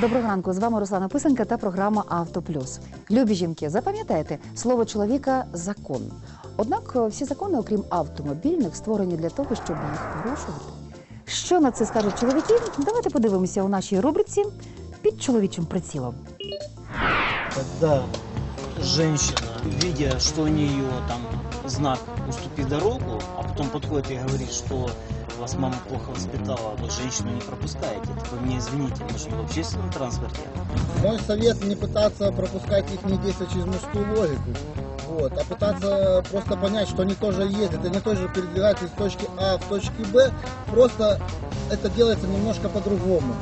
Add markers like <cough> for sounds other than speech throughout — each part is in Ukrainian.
Доброго ранку. З вами Руслана Писанка та програма Авто Плюс. Любі жінки, запам'ятайте, слово чоловіка закон. Однак всі закони, окрім автомобільних, створені для того, щоб їх порушувати. Що на це скажуть чоловіки? Давайте подивимося у нашій рубриці під чоловічим прицілом. Когда женщина, видя, что у нее там знак «Уступи дорогу», а потом подходит и говорит, что вас мама плохо воспитала, вы женщину не пропускаете. Так вы мне извините, мы же не в общественном транспорте. Мой совет не пытаться пропускать их не действия через мужскую логику, вот, а пытаться просто понять, что они тоже ездят, они тоже передвигаются из точки А в точке Б, просто это делается немножко по-другому.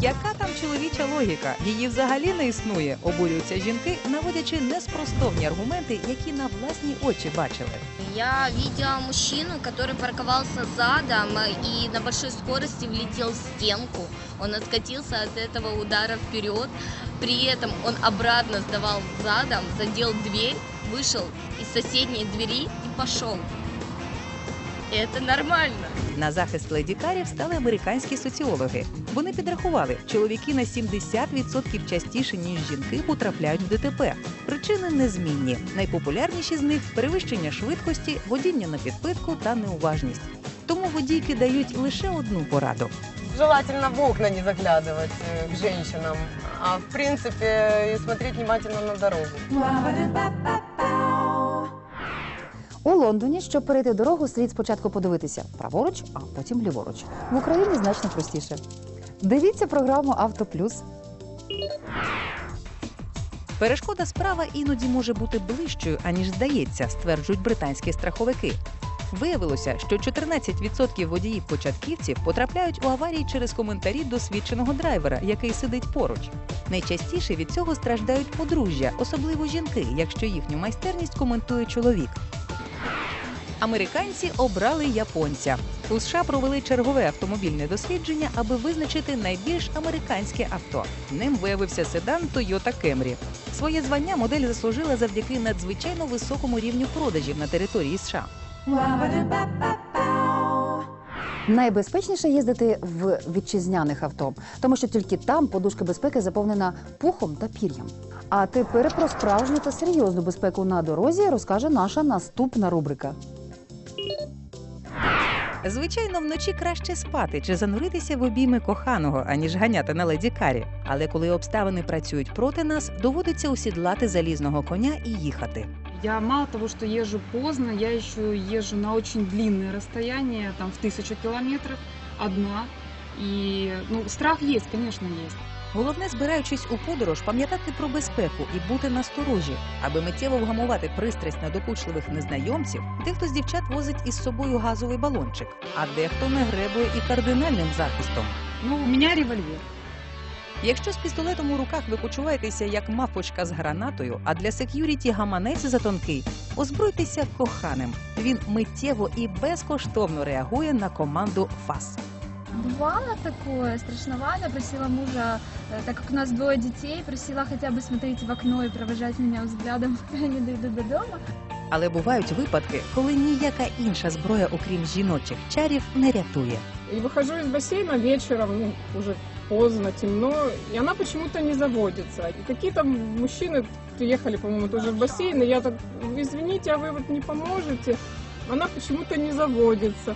Яка чоловіча логіка? Її взагалі не існує. Обурюються жінки, наводячи неспростовні аргументи, які на власні очі бачили. Я видела мужчину, который парковался задом и на большой скорости влетел в стенку. Он откатился от этого удара вперед. При этом он обратно сдавал задом, задел дверь, вышел из соседней двери и пошел. Это нормально. На захист ледікарів стали американські соціологи. Вони підрахували, чоловіки на 70% частіше ніж жінки потрапляють в ДТП. Причини незмінні. Найпопулярніші з них перевищення швидкості, водіння на підпитку та неуважність. Тому водійки дають лише одну пораду. Желательно в окна не заглядывать э, к женщинам, а в принципе и смотреть внимательно на дорогу. У Лондоні, щоб перейти дорогу, слід спочатку подивитися праворуч, а потім ліворуч. В Україні значно простіше. Дивіться програму Авто Плюс. Перешкода справа іноді може бути ближчою, аніж здається, стверджують британські страховики. Виявилося, що 14% водіїв-початківців потрапляють у аварії через коментарі досвідченого драйвера, який сидить поруч. Найчастіше від цього страждають подружжя, особливо жінки, якщо їхню майстерність коментує чоловік. Американці обрали японця. У США провели чергове автомобільне дослідження, аби визначити найбільш американське авто. Ним виявився седан Toyota Camry. Своє звання модель заслужила завдяки надзвичайно високому рівню продажів на території США. Найбезпечніше їздити в вітчизняних авто, тому що тільки там подушка безпеки заповнена пухом та пір'ям. А тепер про справжню та серйозну безпеку на дорозі розкаже наша наступна рубрика. Звичайно, вночі краще спати чи зануритися в обійми коханого, аніж ганяти на леді карі. Але коли обставини працюють проти нас, доводиться усідлати залізного коня і їхати. Я мало того, что езжу поздно, я еще езжу на очень длинные расстояния, там в тысячу километров, одна. И, ну, страх есть, конечно, есть. Головне, збираючись у подорож, пам'ятати про безпеку і бути насторожі, аби миттєво вгамувати пристрасть надокучливих незнайомців. Дехто з дівчат возить із собою газовий балончик, а дехто не гребує і кардинальним захистом. Ну, у меня револьвер. Якщо з пістолетом у руках ви почуваєтеся як мавпочка з гранатою, а для сек'юріті гаманець затонкий, озбройтеся коханим. Він миттєво і безкоштовно реагує на команду ФАС. Бывало такое, страшновато. Просила мужа, э, так как у нас двое детей, просила хотя бы смотреть в окно и провожать меня взглядом, пока <laughs> я не дойду до дома. Але бувають випадки, коли ніяка інша зброя, окрім жіночих чарів, не рятує. И выхожу из бассейна вечером, ну, уже поздно, темно, и она почему-то не заводится. И какие-то мужчины приехали, по-моему, тоже в бассейн, и я так, извините, а вы вот не поможете? Она почему-то не заводится.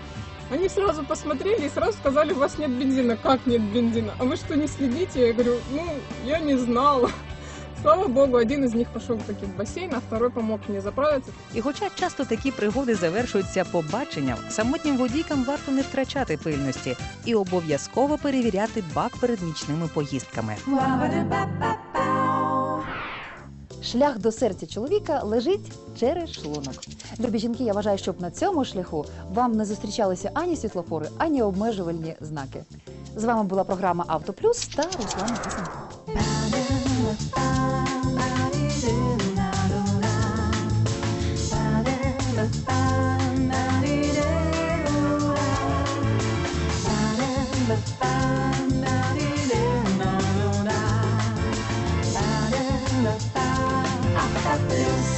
Они сразу посмотрели и сразу сказали, у вас нет бензина. Как нет бензина? А вы что, не следите? Я говорю, ну, я не знала. <laughs> Слава богу, один из них пошел таки в бассейн, а второй помог мне заправиться. І хоча часто такі пригоди завершуються побаченням, самотнім водійкам варто не втрачати пильності і обов'язково перевіряти бак перед нічними поїздками. Шлях до серця чоловіка лежить через шлунок. Любі жінки, я вважаю, щоб на цьому шляху вам не зустрічалися ані світлофори, ані обмежувальні знаки. З вами була програма Автоплюс та Руслана Adeus.